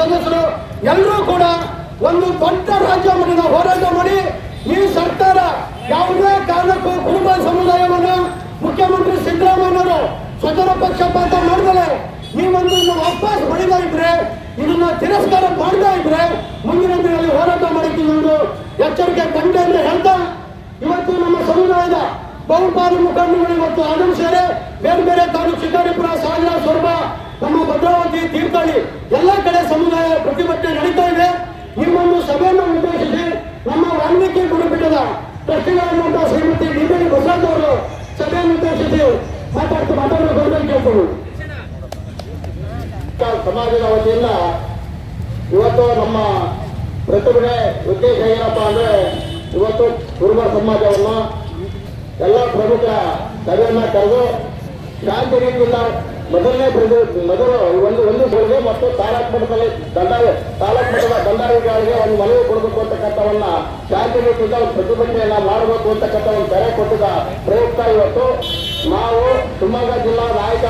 ಸದಸ್ಯರು ಎಲ್ಲರೂ ಕೂಡ ಒಂದು ದೊಡ್ಡ ರಾಜ್ಯ ಮಟ್ಟದ ಹೋರಾಟ ಮಾಡಿ ಈ ಸರ್ಕಾರ ಯಾವುದೇ ಕಾರಣಕ್ಕೂ ಕುಟುಂಬ ಸಮುದಾಯವನ್ನು ಮುಖ್ಯಮಂತ್ರಿ ಸಿದ್ದರಾಮಯ್ಯನವರು ಸ್ವತಂತ್ರ ಪಕ್ಷಪಾತ ಮಾಡಿದರೆ ಒಂದು ಇನ್ನು ವಾಪಸ್ ಪಡಿತಾ ಇದ್ರೆ, ಇದನ್ನ ತಿರಸ್ಕಾರ ಮಾಡ್ತಾ ಇದ್ರೆ ಮುಂದಿನ ದಿನದಲ್ಲಿ ಹೋರಾಟ ಮಾಡಿದ್ದೀವಿ ಎಂದು ಎಚ್ಚರಿಕೆ ತಂದೆ ಅಂತ ಹೇಳ್ತಾ ಇವತ್ತು ನಮ್ಮ ಸಮುದಾಯದ ಬಹುಪಾಲು ಮುಖಂಡಗಳು ಇವತ್ತು ಆಗಮಿಸಿದರೆ ಬೇರೆ ಬೇರೆ ತಾಲೂಕು ಶಿಕಾರಿಪುರ, ಸಾಗರ, ಸೊರಬ ನಮ್ಮ ಭದ್ರಾವತಿ ತೀರ್ಥಹಳ್ಳಿ ಎಲ್ಲ ಕಡೆ ಸಮುದಾಯ ಪ್ರತಿಭಟನೆ ನಡೀತಾ ಇದೆ. ನಿಮ್ಮನ್ನು ಸಭೆಯನ್ನು ಉದ್ದೇಶಿಸಿ ನಮ್ಮ ವಾಲ್ಮೀಕಿ ಗುರುಪೀಠದ ಟ್ರಸ್ಟಿಗಳಾದಂತಹ ಶ್ರೀಮತಿ ಡಿಬಿ ಪ್ರಸಾದ್ ಅವರು ಸಭೆಯನ್ನು ಉದ್ದೇಶಿಸಿ ಮಾತಾಡ್ತಾ ಮಾತಾಡಲು ಗೌರವ ಕೇಳ್ಕೊಂಡು ಸಮಾಜದ ವತಿಯಿಂದ ಇವತ್ತು ನಮ್ಮ ಪ್ರತಿಭಟನೆ ಉದ್ದೇಶ ಏನಪ್ಪ ಅಂದ್ರೆ ಇವತ್ತು ಕುರುಬ ಸಮಾಜವನ್ನು ಎಲ್ಲ ಪ್ರಮುಖ ಸಭೆಯನ್ನ ಕರೆದು ಶಾಂತಿ ರೀತಿಯಿಂದ ಮೊದಲನೇ ಮೊದಲು ಒಂದು ಒಂದು ಸಭೆಗೆ ಮತ್ತು ತಾಲೂಕು ಮಟ್ಟದಲ್ಲಿ ದಂಡ ತಾಲೂಕು ಮಟ್ಟದ ದಂಡಾಧಿಕಾರಿಗೆ ಒಂದು ಮನವಿ ಕೊಡಬೇಕು ಅಂತಕ್ಕಂಥವನ್ನ ಶಾಂತಿ ರೀತಿಯಿಂದ ಒಂದು ಪ್ರತಿಭಟನೆಯನ್ನ ಮಾಡಬೇಕು ಅಂತಕ್ಕಂಥ ಒಂದು ಕರೆ ಕೊಟ್ಟಿದ್ದ ಪ್ರಯುಕ್ತ ಇವತ್ತು. ನಾವು ಶಿವಮೊಗ್ಗ ಜಿಲ್ಲಾ ನಾಯಕ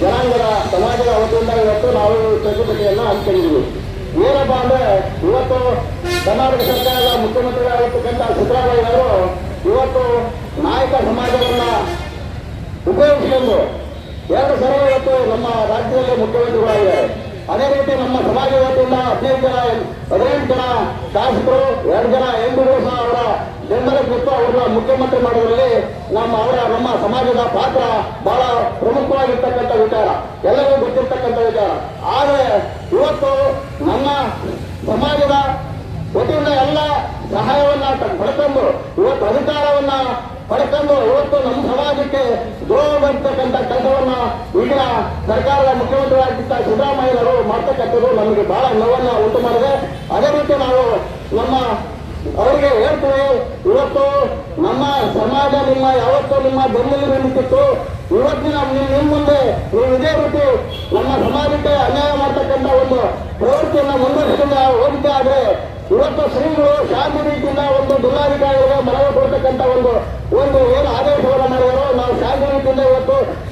ಜನಾಂಗದ ಸಮಾಜದ ವತಿಯಿಂದ ಇವತ್ತು ನಾವು ಪ್ರತಿಭಟನೆಯನ್ನ ಹಮ್ಮಿಕೊಂಡಿದ್ದೀವಿ ಏನಪ್ಪ ಅಂದ್ರೆ ಇವತ್ತು ಕರ್ನಾಟಕ ಸರ್ಕಾರದ ಮುಖ್ಯಮಂತ್ರಿಗಳಾಗಿರ್ತಕ್ಕಂಥ ಸಿದ್ದರಾಮಯ್ಯವರು ಇವತ್ತು ನಾಯಕ ಸಮಾಜವನ್ನ ಉಪಯೋಗಿಸಿಕೊಂಡು ಎರಡು ಸಲ ಇವತ್ತು ನಮ್ಮ ರಾಜ್ಯದಲ್ಲಿ ಮುಖ್ಯಮಂತ್ರಿಗಳಾಗಿದ್ದಾರೆ. ಅದೇ ರೀತಿ ನಮ್ಮ ಸಮಾಜ ವತಿಯಿಂದ ಹದಿನೈದು ಜನ ಹದಿನೆಂಟು ಜನ ಶಾಸಕರು, ಎರಡು ಜನ ಎಂಟು ಸಹ ಅವರ ಬೆಂಬಲಕ್ಕಿತ್ತು ಅವರನ್ನ ಮುಖ್ಯಮಂತ್ರಿ ಮಾಡೋದ್ರಲ್ಲಿ ನಮ್ಮ ಅವರ, ನಮ್ಮ ಸಮಾಜದ ಪಾತ್ರ ಬಹಳ ಪ್ರಮುಖವಾಗಿರ್ತಕ್ಕಂಥ ವಿಚಾರ. ಎಲ್ಲರಿಗೂ ಗೊತ್ತಿರ್ತಕ್ಕಂಥ ವಿಚಾರ. ಆದರೆ ಇವತ್ತು ನಮ್ಮ ಸಮಾಜದ ವತಿಯಿಂದ ಎಲ್ಲ ಸಹಾಯವನ್ನ ಪಡ್ಕೊಂಡು ಇವತ್ತು ಅಧಿಕಾರವನ್ನ ಪಡ್ಕೊಂಡು ಇವತ್ತು ನಮ್ಮ ಸಮಾಜಕ್ಕೆ ದ್ರೋಹ ಬರ್ತಕ್ಕಂಥ ಕೆಲಸವನ್ನ ಈಗ ಸರ್ಕಾರದ ಮುಖ್ಯಮಂತ್ರಿಯಾಗಿದ್ದ ಸಿದ್ದರಾಮಯ್ಯನವರು ಮಾಡ್ತಕ್ಕಂಥದ್ದು ನಮಗೆ ಬಹಳ ನೋವನ್ನ ಉಂಟು ಮಾಡಿದೆ. ಅದೇ ರೀತಿ ನಾವು ನಮ್ಮ ಅವರಿಗೆ ಹೇಳ್ತೀವಿ, ಇವತ್ತು ನಮ್ಮ ಸಮಾಜ ನಿಮ್ಮ ಯಾವತ್ತೂ ನಿಮ್ಮ ಬೆನ್ನಲ್ಲಿ ನಿಂತಿತ್ತು. ಇವತ್ತಿನ ನಿಮ್ಮ ಮುಂದೆ ನೀವು ಇದೇ ರೀತಿ ನಮ್ಮ ಸಮಾಜಕ್ಕೆ ಅನ್ಯಾಯ ಮಾಡ್ತಕ್ಕಂಥ ಒಂದು ಪ್ರವೃತ್ತಿಯನ್ನ ಮುಂದುವರಿಸಿಕೊಂಡು ಹೋಗಿದ್ದೆ ಆದ್ರೆ ಇವತ್ತು ಶ್ರೀಗಳು ಶಾಂತಿ ರೀತಿಯಿಂದ ಒಂದು ಜಿಲ್ಲಾಧಿಕಾರಿಗಳಿಗೆ ಮನವಿ ಕೊಡ್ತಕ್ಕಂಥ ಒಂದು ಒಂದು ಏನು ಆದೇಶವನ್ನು ಮಾಡಿದಾರೋ ನಾವು ಶಾಂತಿ ರೀತಿಯಿಂದ ಇವತ್ತು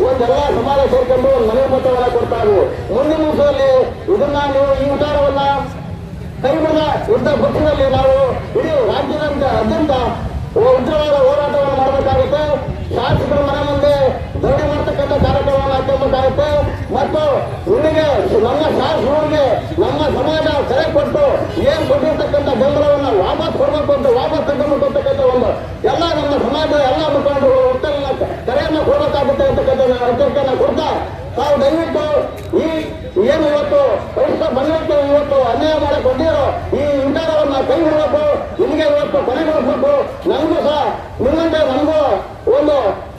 ಒಂದೆಲ್ಲ ಸಮಾಜ ಸೇರ್ಕೊಂಡು ಒಂದು ಮನೆ ಪತ್ರವನ್ನು ಕೊಡ್ತಾರೆ ಮುಂದಿನ ದಿವಸದಲ್ಲಿ ಇದನ್ನ ನೀವು ಈ ವಿಚಾರವನ್ನ ಕೈಬಿಡದ ಯುದ್ಧ ಪಕ್ಷದಲ್ಲಿ ನಾವು ಇಡೀ ರಾಜ್ಯದ ಅತ್ಯಂತ ಉಜ್ಜಲವಾದ ಹೋರಾಟವನ್ನು ಮಾಡಬೇಕಾಗುತ್ತೆ. ಶಾಸಕರ ಮನೆ ಮುಂದೆ ಧರಣಿ ಮಾಡ್ತಕ್ಕಂಥ ಕಾರ್ಯಕ್ರಮವನ್ನು ಹಾಕಬೇಕಾಗುತ್ತೆ ಮತ್ತು ನಿಮಗೆ ನಮ್ಮ ಶಾಸಕರಿಗೆ ನಮ್ಮ ಸಮಾಜ ಕರೆ ಕೊಟ್ಟು ಏನ್ ಕೊಟ್ಟಿರ್ತಕ್ಕಂಥ ಬೆಂಬಲವನ್ನು ವಾಪಸ್ ಕೊಡಬೇಕು ಅಂತ ವಾಪಸ್ ತಗೊಂಡು ಕೊಡ್ತಕ್ಕಂಥ ಒಂದು ಎಲ್ಲ ನಮ್ಮ ಸಮಾಜದ ಎಲ್ಲ ಮುಖಂಡರು ಉತ್ತಮ ಕರೆಯನ್ನು ಕೊಡಬೇಕಾಗುತ್ತೆ ಅಂತಕ್ಕಂಥ ಎಚ್ಚರಿಕೆಯನ್ನು ಕೊಡ್ತಾ ತಾವು ದಯವಿಟ್ಟು ಈ ಏನು ಇವತ್ತು ಪರಿಷ್ಠ ಬಂಧಕ್ಕೆ ಇವತ್ತು ಅನ್ಯಾಯ ಮಾಡಕ್ ಹೊಂದಿರೋ ಈ ವಿಚಾರವನ್ನ ಕೈ ಬಿಡಬೇಕು ನಿಮಗೆ ಇವತ್ತು ಕೊನೆಗೊಳಿಸಬೇಕು ನಮಗೂ ಸಹ ನಿಮ್ಮಂತೆ ನಮಗೂ ಒಂದು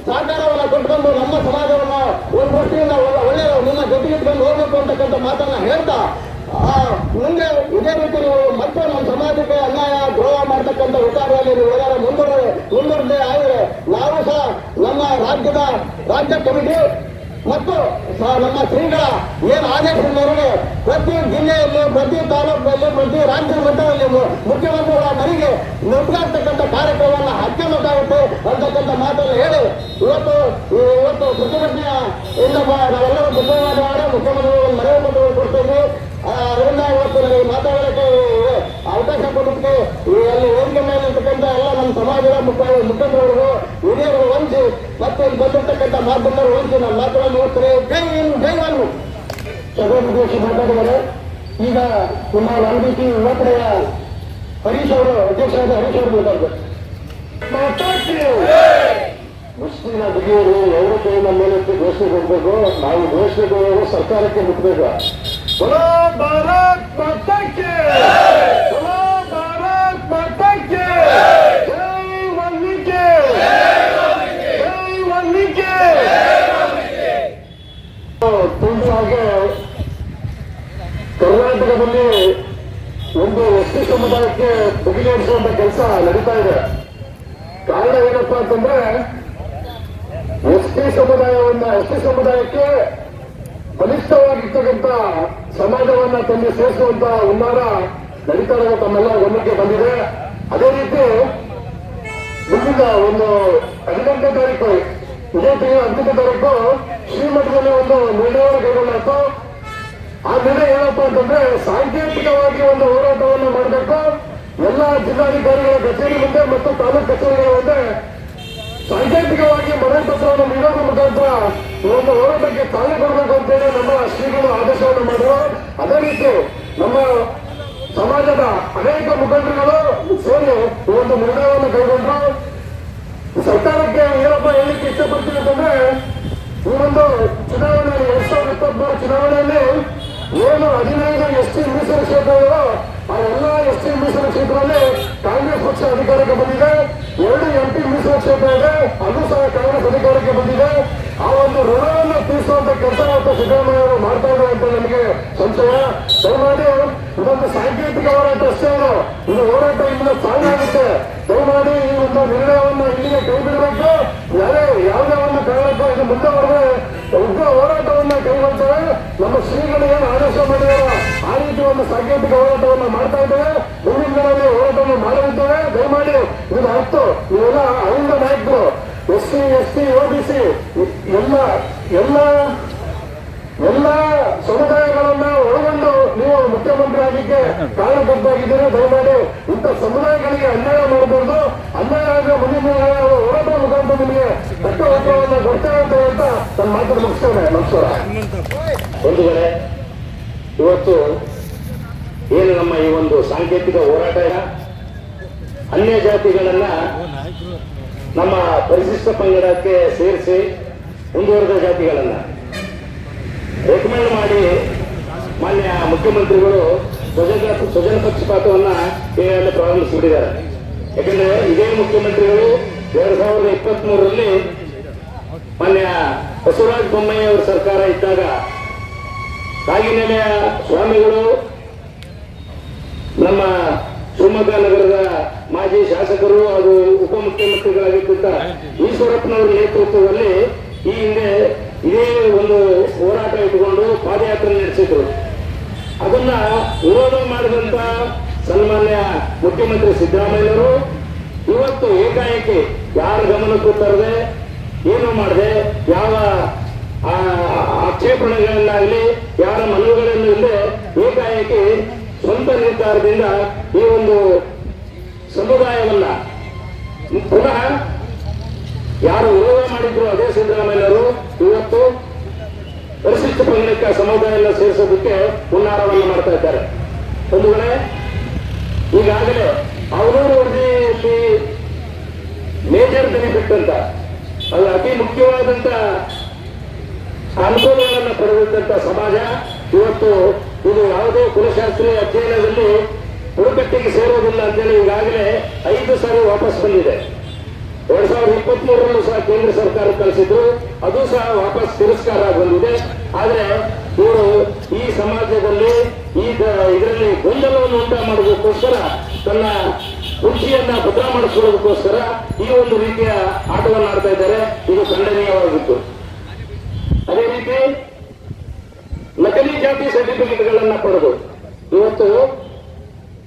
ಸಹಕಾರವನ್ನ ಕೊಟ್ಕೊಂಡು ನಮ್ಮ ಸಮಾಜವನ್ನು ಒಂದು ದೃಷ್ಟಿಯಿಂದ ಒಳ್ಳೆ- ಒಳ್ಳೆಯ ನಿಮ್ಮ ಜೊತೆಗಿಟ್ಕೊಂಡು ಹೋಗ್ಬೇಕು ಅಂತಕ್ಕಂಥ ಮಾತನ್ನ ಹೇಳ್ತಾ ಆ, ಮುಂದೆ ಇದೇ ರೀತಿ ನೀವು ಮತ್ತೆ ನಮ್ಮ ಸಮಾಜಕ್ಕೆ ಅನ್ಯಾಯ ದ್ರೋಹ ಮಾಡ್ತಕ್ಕಂಥ ವಿಚಾರದಲ್ಲಿ ನೀವು ಏನಾದ್ರು ಮುಂದುವರೆ ಮುಂದುವರೆದೇ ಆದರೆ ನಾವು ಸಹ ನಮ್ಮ ರಾಜ್ಯದ ರಾಜ್ಯ ಕಮಿಟಿ ಮತ್ತು ನಮ್ಮ ಶ್ರೀಗಳ ಏನು ಆದೇಶ ಮೇರೆಗೆ ಪ್ರತಿ ಜಿಲ್ಲೆಯಲ್ಲಿ, ಪ್ರತಿ ತಾಲೂಕಿನಲ್ಲಿ ಪ್ರತಿ ರಾಜ್ಯ ಮಟ್ಟದಲ್ಲಿ ಮುಖ್ಯಮಂತ್ರಿಗಳ ಮನೆಗೆ ನುಗ್ಗಾಡ್ತಕ್ಕಂಥ ಕಾರ್ಯಕ್ರಮವನ್ನು ಹಚ್ಚಬೇಕಾಗುತ್ತೆ ಅಂತಕ್ಕಂಥ ಮಾತನ್ನು ಹೇಳಿ ಇವತ್ತು ಇವತ್ತು ಪ್ರತಿಭಟನೆಯ ಇಂದ ನಾವೆಲ್ಲರೂ ಮುಖ್ಯವಾದ ಮುಖ್ಯಮಂತ್ರಿಗಳು ಮನವಿ ಪತ್ರಗಳು ಕೊಡ್ತೇವೆ. ಅದರಿಂದ ಇವತ್ತು ನನಗೆ ಮಾತಾಡೋಕ್ಕೆ ಅವಕಾಶ ಕೊಡುತ್ತೆ ಅಲ್ಲಿ ವೇದಿಕೆ ಮೇಲೆ ಇರ್ತಕ್ಕಂಥ ಎಲ್ಲ ನಮ್ಮ ಸಮಾಜದ ಮುಖ್ಯ ಮುಖ್ಯಮಂತ್ರಿಗಳು ಹಿರಿಯರು ವಂಚಿ ಮತ್ತೆ ಬಂದಿರ್ತಕ್ಕಂಥ ಮಾಧ್ಯಮರು ಮತ್ತು ನಮ್ಮ ಮಾತುಗಳ ನೋಡ್ತಾರೆ. ಜೈ ಜೈವನ್ನು ಸಭೋಪದೇಶಿ ಮಾತಾಡಿದ್ದಾರೆ ಈಗ ನಮ್ಮ ವಾಲ್ಮೀಕಿ ಯುವಕರೆಯ ಹರೀಶ್ ಅವರು, ಅಧ್ಯಕ್ಷರಾದ ಹರೀಶ್ ಅವರು ಮಾತಾಡಿದ್ದಾರೆ ಮುಸ್ಲಿಮ ಬಿಗಿಯರು ಅವರು ನಮ್ಮ ಮೇಲೆ ಘೋಷಣೆ ಕೊಡಬೇಕು ನಾವು ಘೋಷಣೆ ಕೊಡುವಾಗ ಸರ್ಕಾರಕ್ಕೆ ಮುಟ್ಟಬೇಕು ಭಾರತ್ ಮಾತಾಡ್ತೀವಿ ಕರ್ನಾಟಕದಲ್ಲಿ ಒಂದು ಎಸ್ಟಿ ಸಮುದಾಯಕ್ಕೆ ಬಗೆಹರಿಸುವಂತ ಕೆಲಸ ನಡೀತಾ ಇದೆ. ಕಾರಣ ಏನಪ್ಪಾ ಅಂತಂದ್ರೆ ಎಸ್ಟಿ ಸಮುದಾಯವನ್ನ ಎಸ್ಟಿ ಸಮುದಾಯಕ್ಕೆ ಬಲಿಷ್ಠವಾಗಿರ್ತಕ್ಕಂಥ ಸಮಾಜವನ್ನ ತಂದು ಸೇರಿಸುವಂತ ಹುನ್ನಾರ ನಡೀತಾ ಇರೋ ತಮ್ಮೆಲ್ಲ ಗಮನಕ್ಕೆ ಬಂದಿದೆ. ಅದೇ ರೀತಿ ಮುಂದಿನ ಒಂದು ಹದಿನೆಂಟನೇ ತಾರೀಕು, ಇದೇ ತಿಂಗಳ ಹದಿನೆಂಟನೇ ತಾರೀಕು ಶ್ರೀಮಠದಲ್ಲಿ ಒಂದು ನಿರ್ಣಯವನ್ನು ಕೈಗೊಳ್ಳಾಯಿತು ಆಮೇಲೆ ಏನಪ್ಪ ಅಂತಂದ್ರೆ ಸಾಂಕೇತಿಕವಾಗಿ ಒಂದು ಹೋರಾಟವನ್ನು ಮಾಡಬೇಕು. ಎಲ್ಲ ಜಿಲ್ಲಾಧಿಕಾರಿಗಳ ಕಚೇರಿ ಮುಂದೆ ಮತ್ತು ತಾಲೂಕು ಕಚೇರಿಗಳ ಮುಂದೆ ಸಾಂಕೇತಿಕವಾಗಿ ಮನೆ ಪತ್ರವನ್ನು ನೀಡೋದ್ರ ಮುಖಾಂತರ ಒಂದು ಹೋರಾಟಕ್ಕೆ ತಾಳಿ ಕೊಡಬೇಕು ಅಂತೇಳಿ ನಮ್ಮ ಶ್ರೀಗಳು ಆದೇಶವನ್ನು ಮಾಡಿದ್ರು. ಅದೇ ರೀತಿ ನಮ್ಮ ಸಮಾಜದ ಅನೇಕ ಮುಖಂಡರುಗಳು ಸೇರಿ ಒಂದು ನಿರ್ಣಯವನ್ನು ಕೈಗೊಂಡ್ರು. ಸರ್ಕಾರಕ್ಕೆ ಏನಪ್ಪ ಹೇಳಲಿಕ್ಕೆ ಇಷ್ಟಪಡ್ತೀನಿ ಅಂತಂದ್ರೆ ಈ ಒಂದು ಚುನಾವಣೆಯಲ್ಲಿ ಎರಡ್ ಸಾವಿರದ ಇಪ್ಪತ್ಮೂರು ಚುನಾವಣೆಯಲ್ಲಿ ಏನು ಹದಿನೈದು ಎಸ್ ಟಿ ಮೀಸಲು ಕ್ಷೇತ್ರಗಳು ಆ ಎಲ್ಲ ಎಸ್ ಟಿ ಮೀಸಲು ಕ್ಷೇತ್ರದಲ್ಲಿ ಕಾಂಗ್ರೆಸ್ ಪಕ್ಷ ಅಧಿಕಾರಕ್ಕೆ ಬಂದಿದೆ. ಎರಡು ಎಂ ಪಿ ಮೀಸಲು ಕ್ಷೇತ್ರ ಇದೆ, ಅದು ಸಹ ಕಾಂಗ್ರೆಸ್ ಅಧಿಕಾರಕ್ಕೆ ಬಂದಿದೆ. ಆ ಒಂದು ಋಣವನ್ನು ತೀರಿಸುವಂತ ಕೆಲಸ ಮತ್ತು ಸಿದ್ದರಾಮಯ್ಯ ಅವರು ಮಾಡ್ತಾ ಇದ್ದಾರೆ ಅಂತ ನನಗೆ ಸಂಶಯ. ದಯಮಾಡಿ ಇದೊಂದು ಸಾಂಕೇತಿಕ ಹೋರಾಟ ಅಷ್ಟೇ ಅಲ್ಲ ಇದು ಹೋರಾಟ ಇಂದ ಸಾಧ್ಯ ಆಗುತ್ತೆ. ದಯಮಾಡಿ ಈ ಒಂದು ನಿರ್ಣಯವನ್ನು ಇಲ್ಲಿಗೆ ಕೈ ಬಿಡಬೇಕು ಯಾರೇ ಯಾವುದೇ ಒಂದು ಕಾರಣಕ್ಕೂ ಇದು ಮುಂದುವರೆದ್ರೆ ಉಗ್ರ ಹೋರಾಟವನ್ನ ಕೈಗೊಳ್ತಾರೆ ನಮ್ಮ ಶ್ರೀಗಳು ಒಂದು ಸಾಂಕೇತಿಕ ಹೋರಾಟವನ್ನು ಮಾಡ್ತಾ ಇದ್ದೇವೆ. ಮುಂದಿನ ದಿನದಲ್ಲಿ ಹೋರಾಟವನ್ನು ಮಾಡಲಿದ್ದೇವೆ ದಯಮಾಡಿ ಇದು ಹತ್ತು ಇವೆಲ್ಲ ಅಹಿಂದ ನಾಯಕರು S C S T O B C ಎಲ್ಲ ಎಲ್ಲ ಎಲ್ಲ ಸಮುದಾಯಗಳನ್ನ ಒಳಗೊಂಡು ನೀವು ಮುಖ್ಯಮಂತ್ರಿ ಆಗಲಿಕ್ಕೆ ಕಾರಣಕರ್ತಾಗಿದ್ದೀರಿ ದಯಮಾಡಿ ಇಂಥ ಸಮುದಾಯಗಳಿಗೆ ಅನ್ಯಾಯ ಮಾಡಬಾರ್ದು. ಅನ್ಯಾಯ ಆದ್ರೆ ಮುಂದಿನ ದಿನಗಳಲ್ಲಿ ಹೋರಾಟ ಮುಖಾಂತರ ನಿಮಗೆ ತಕ್ಕ ಉತ್ತರವನ್ನು ಕೊಡ್ತೇವೆ ಅಂತ ಹೇಳ್ತಾ ನನ್ನ ಮಾತನ್ನು ಮುಗಿಸ್ತೇನೆ. ನಮಸ್ಕಾರ. ಒಂದು ಇವತ್ತು ಏನು ನಮ್ಮ ಈ ಒಂದು ಸಾಂಕೇತಿಕ ಹೋರಾಟ ಅನ್ಯ ಜಾತಿಗಳನ್ನ ನಮ್ಮ ಪರಿಶಿಷ್ಟ ಪಂಗಡಕ್ಕೆ ಸೇರಿಸಿ ಮುಂದುವರೆದ ಜಾತಿಗಳನ್ನ. ರೆಕಮೆಂಡ್ ಮಾಡಿ ಮಾನ್ಯ ಮುಖ್ಯಮಂತ್ರಿಗಳು ಸ್ವಜನ ಸ್ವಜನ ಪಕ್ಷಪಾತವನ್ನ ಈಗಾಗಲೇ ಪ್ರಾರಂಭಿಸಿಬಿಟ್ಟಿದ್ದಾರೆ. ಯಾಕಂದ್ರೆ ಇದೇ ಮುಖ್ಯಮಂತ್ರಿಗಳು ಎರಡ್ ಸಾವಿರದ ಇಪ್ಪತ್ತ್ ಮೂರರಲ್ಲಿ ಮಾನ್ಯ ಬಸವರಾಜ ಬೊಮ್ಮಯ್ಯ ಅವರ ಸರ್ಕಾರ ಇದ್ದಾಗ, ಕಾಗಿನೆಲೆಯ ಸ್ವಾಮಿಗಳು ನಮ್ಮ ಶಿವಮೊಗ್ಗ ನಗರದ ಮಾಜಿ ಶಾಸಕರು ಹಾಗೂ ಉಪಮುಖ್ಯಮಂತ್ರಿಗಳಾಗಿದ್ದ ಈಶ್ವರಪ್ಪನವರ ನೇತೃತ್ವದಲ್ಲಿ ಈ ಹಿಂದೆ ಇದೇ ಒಂದು ಹೋರಾಟ ಇಟ್ಟುಕೊಂಡು ಪಾದಯಾತ್ರೆ ನಡೆಸಿದ್ರು. ಅದನ್ನ ವಿರೋಧ ಮಾಡಿದಂತ ಸನ್ಮಾನ್ಯ ಮುಖ್ಯಮಂತ್ರಿ ಸಿದ್ದರಾಮಯ್ಯವರು ಇವತ್ತು ಏಕಾಏಕಿ ಯಾರ ಗಮನಕ್ಕೂ ತರದೆ ಏನು ಮಾಡದೆ ಯಾವ ಆಕ್ಷೇಪಣೆಗಳನ್ನಾಗಲಿ ಯಾರ ಮನವಿಗಳನ್ನು ಇಲ್ಲದೆ ಏಕಾಏಕಿ ಸ್ವಂತ ನಿರ್ಧಾರದಿಂದ ಈ ಒಂದು ಸಮುದಾಯವನ್ನ ಪುನಃ ಯಾರು ವಿರೋಧ ಮಾಡಿದ್ರು ಅದೇ ಸಿದ್ದರಾಮಯ್ಯವರು ಇವತ್ತು ಪರಿಶಿಷ್ಟ ಪಂಗಡಕ್ಕೆ ಸಮುದಾಯ ಸೇರಿಸೋದಕ್ಕೆ ಹುನ್ನಾರವನ್ನು ಮಾಡ್ತಾ ಇದ್ದಾರೆ. ಒಂದು ವೇಳೆ ಈಗಾಗಲೇ ಅವರೂರು ವರದಿಯಲ್ಲಿ ಮೇಜರ್ ಬೆನಿಫಿಟ್ ಅಂತ, ಅದು ಅತಿ ಮುಖ್ಯವಾದಂತ ಅನುಕೂಲಗಳನ್ನು ಪಡೆದಂತ ಸಮಾಜ ಇವತ್ತು ಇದು ಯಾವುದೇ ಕುಲಶಾಸ್ತ್ರೀಯ ಅಧ್ಯಯನದಲ್ಲಿ ಬುಡಕಟ್ಟಿಗೆ ಸೇರೋದಿಲ್ಲ ಅಂತೇಳಿ ಈಗಾಗಲೇ ಐದು ಸಾರಿ ವಾಪಸ್ ಬಂದಿದೆ. ಎರಡ್ ಸಾವಿರದ ಇಪ್ಪತ್ತ್ ಮೂರರಲ್ಲೂ ಸಹ ಕೇಂದ್ರ ಸರ್ಕಾರ ಕಳಿಸಿದ್ರು. ಅದು ಸಹ ವಾಪಸ್ ತಿರಸ್ಕಾರ ಬಂದಿದೆ. ಆದ್ರೆ ಇವರು ಈ ಸಮಾಜದಲ್ಲಿ ಈ ಇದರಲ್ಲಿ ಗೊಂದಲವನ್ನು ಉಂಟು ಮಾಡೋದಕ್ಕೋಸ್ಕರ ತನ್ನ ಕುರ್ಚಿಯನ್ನ ಭದ್ರ ಮಾಡಿಸ್ಕೊಳ್ಳೋದಕ್ಕೋಸ್ಕರ ಈ ಒಂದು ರೀತಿಯ ಆಟವನ್ನು ಆಡ್ತಾ ಇದ್ದಾರೆ. ಇದು ಖಂಡನೀಯವಾಗಿತ್ತು. ಅದೇ ರೀತಿ ನಕಲಿ ಸರ್ಟಿಫಿಕೇಟ್ ಗಳನ್ನ ಪಡೆದು ಇವತ್ತು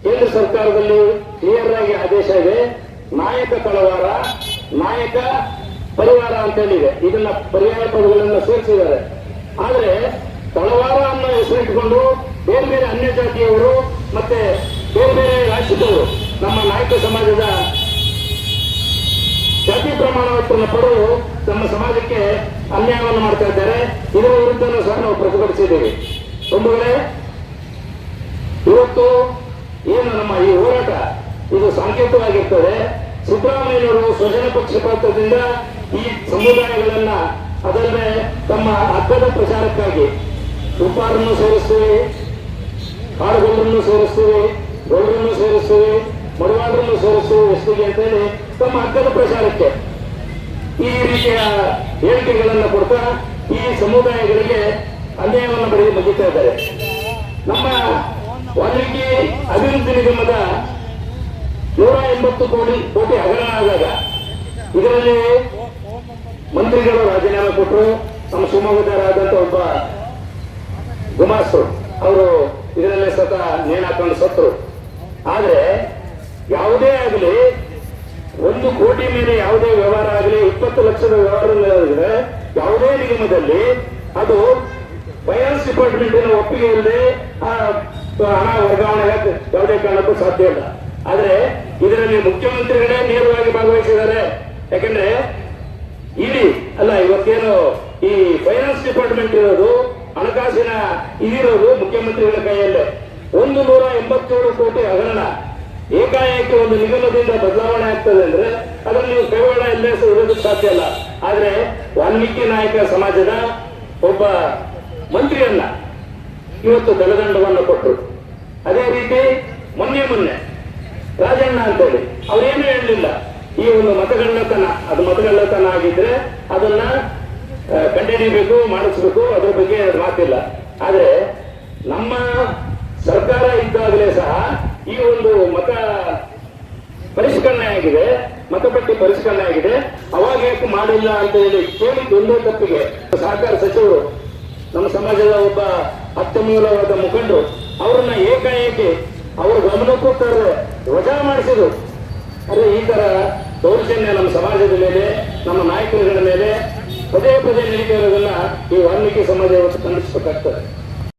ಕೇಂದ್ರ ಸರ್ಕಾರದಲ್ಲಿ ಕ್ಲಿಯರ್ ಆಗಿ ಆದೇಶ ಇದೆ. ನಾಯಕ ತಳವಾರ, ನಾಯಕ ಪರಿವಾರ ಅಂತ ಹೇಳಿದೆ ಇದನ್ನ ಪರ್ಯಾಯ ಪದಗಳನ್ನ ಸೇರಿಸಿದ್ದಾರೆ. ಆದ್ರೆ ತಳವಾರ ಅನ್ನೋ ಹೆಸರಿಟ್ಟುಕೊಂಡು ಬೇರೆ ಬೇರೆ ಅನ್ಯ ಜಾತಿಯವರು ಮತ್ತೆ ಬೇರೆ ಬೇರೆ ರಾಜ್ಯದವರು ನಮ್ಮ ನಾಯಕ ಸಮಾಜದ ಜಾತಿ ಪ್ರಮಾಣ ಪತ್ರವನ್ನು ಪಡೆದು ನಮ್ಮ ಸಮಾಜಕ್ಕೆ ಅನ್ಯಾಯವನ್ನು ಮಾಡ್ತಾ ಇದ್ದಾರೆ. ಇದರ ವಿರುದ್ಧ ಸಹ ನಾವು ಪ್ರತಿಭಟಿಸಿದ್ದೇವೆ. ಒಂದು ಇವತ್ತು ಏನು ನಮ್ಮ ಈ ಹೋರಾಟ? ಇದು ಸಾಂಕೇತಿಕವಾಗಿರ್ತದೆ. ಸಿದ್ದರಾಮಯ್ಯವರು ಸ್ವಜನ ಪಕ್ಷಪಾತದಿಂದ ಈ ಸಮುದಾಯಗಳನ್ನ, ಅದಲ್ಲದೆ ತಮ್ಮ ಹಬ್ಬದ ಪ್ರಚಾರಕ್ಕಾಗಿ ಉಪ್ಪಾರನ್ನು ಸೇರಿಸ್ತೀವಿ ಕಾಡುಗೊಲ್ಲರನ್ನು ಸೇರಿಸ್ತೀವಿ ಗೌಡರನ್ನು ಸೇರಿಸ್ತೀವಿ ಮಡವಾಡರನ್ನು ಸೇರಿಸ್ತೀವಿ ಎಷ್ಟಿಗೆ ಅಂತೇಳಿ ತಮ್ಮ ಹಗ್ಗದ ಪ್ರಚಾರಕ್ಕೆ ಈ ರೀತಿಯ ಹೇಳಿಕೆಗಳನ್ನು ಕೊಡ್ತಾ ಈ ಸಮುದಾಯಗಳಿಗೆ ಅನ್ಯಾಯವನ್ನು ಬರೆದು ಬಗ್ಗಿತಾ ಇದ್ದಾರೆ. ನಮ್ಮ ವಾಲ್ಮೀಕಿ ಅಭಿವೃದ್ಧಿ ನಿಗಮದ ನೂರ ಎಂಬತ್ತು ಕೋಟಿ ಕೋಟಿ ಹಗರಣ ಆದಾಗ ಇದರಲ್ಲಿ ಮಂತ್ರಿಗಳು ರಾಜೀನಾಮೆ ಕೊಟ್ಟರು. ನಮ್ಮ ಶಿವಮೊಗ್ಗದವರಾದಂತ ಒಬ್ಬ ಗುಮಾಸ್ತರು, ಅವರು ಇದರಲ್ಲೇ ಸತ ನೇಣ ಹಾಕೊಂಡು ಆದರೆ ಯಾವುದೇ ಆಗಲಿ, ಒಂದು ಕೋಟಿ ಮೇಲೆ ಯಾವುದೇ ವ್ಯವಹಾರ ಆಗಲಿ, ಇಪ್ಪತ್ತು ಲಕ್ಷದ ವ್ಯವಹಾರ ಯಾವುದೇ ನಿಗಮದಲ್ಲಿ ಅದು ಫೈನಾನ್ಸ್ ಡಿಪಾರ್ಟ್ಮೆಂಟಿನ ಒಪ್ಪಿಗೆಯಲ್ಲಿ, ಆ ಹಣ ವರ್ಗಾವಣೆ ಯಾವುದೇ ಕಾರಣಕ್ಕೂ ಸಾಧ್ಯ ಇಲ್ಲ. ಆದ್ರೆ, ಇದರಲ್ಲಿ ಮುಖ್ಯಮಂತ್ರಿಗಳೇ ನೇರವಾಗಿ ಭಾಗವಹಿಸಿದ್ದಾರೆ. ಯಾಕಂದ್ರೆ, ಇಡೀ, ಅಲ್ಲ, ಇವತ್ತೇನು ಈ ಫೈನಾನ್ಸ್ ಡಿಪಾರ್ಟ್ಮೆಂಟ್ ಇರೋದು, ಹಣಕಾಸಿನ ಇದಿರೋದು ಮುಖ್ಯಮಂತ್ರಿಗಳ ಕೈಯಲ್ಲೇ. ಒಂದು ನೂರ ಎಂಬತ್ತೇಳು ಕೋಟಿ ಹಗರಣ. ಏಕಾಏಕಿ ಒಂದು ನಿಗಮದಿಂದ ಬದಲಾವಣೆ ಆಗ್ತದೆ ಅಂದ್ರೆ ಅದನ್ನು ನೀವು ಕೈವಾಡ ಇಲ್ಲದೆ ಇರೋದಕ್ಕೆ ಸಾಧ್ಯ ಇಲ್ಲ. ಆದ್ರೆ ವಾಲ್ಮೀಕಿ ನಾಯಕ ಸಮಾಜದ ಒಬ್ಬ ಮಂತ್ರಿಯನ್ನ ಇವತ್ತು ದಳದಂಡವನ್ನು ಕೊಟ್ಟರು ಅದೇ ರೀತಿ ಮೊನ್ನೆ ಮೊನ್ನೆ ರಾಜಣ್ಣ ಅಂತೇಳಿ ಅವ್ರೇನು ಹೇಳಲಿಲ್ಲ? ಈ ಒಂದು ಮತಗಳ್ಳತನ, ಅದು ಮತಗಳ್ಳತನ ಆಗಿದ್ರೆ ಅದನ್ನ ಕಂಡಿಡಿಬೇಕು ಮಾಡಿಸ್ಬೇಕು, ಅದ್ರ ಬಗ್ಗೆ ಮಾತಿಲ್ಲ. ಆದ್ರೆ ನಮ್ಮ ಸರ್ಕಾರ ಇದ್ದಾಗಲೇ ಸಹ ಈ ಒಂದು ಮತ ಪರಿಷ್ಕರಣೆ ಆಗಿದೆ, ಮತಪಟ್ಟಿ ಪರಿಷ್ಕರಣೆ ಆಗಿದೆ. ಅವಾಗ ಯಾಕೆ ಮಾಡಿಲ್ಲ ಅಂತ ಹೇಳಿ ಕೇಳಿ ಒಂದೇ ತಪ್ಪಿಗೆ. ಸಹಕಾರ ಸಚಿವರು ನಮ್ಮ ಸಮಾಜದ ಒಬ್ಬ ಅತ್ಯಮೂಲವಾದ ಮುಖಂಡರು ಅವರನ್ನ ಏಕಾಏಕಿ ಅವ್ರ ಗಮನಕ್ಕೂ ತರದೆ ವಜಾ ಮಾಡಿಸಿದ್ರು. ಅರೆ ಈ ತರ ದೌರ್ಜನ್ಯ ನಮ್ಮ ಸಮಾಜದ ಮೇಲೆ, ನಮ್ಮ ನಾಯಕರುಗಳ ಮೇಲೆ ಪದೇ ಪದೇ ನಡೀತಾ ಇರೋದನ್ನ ಈ ವಾಲ್ಮೀಕಿ ಸಮಾಜ ಇವತ್ತು ಖಂಡಿಸಬೇಕಾಗ್ತದೆ.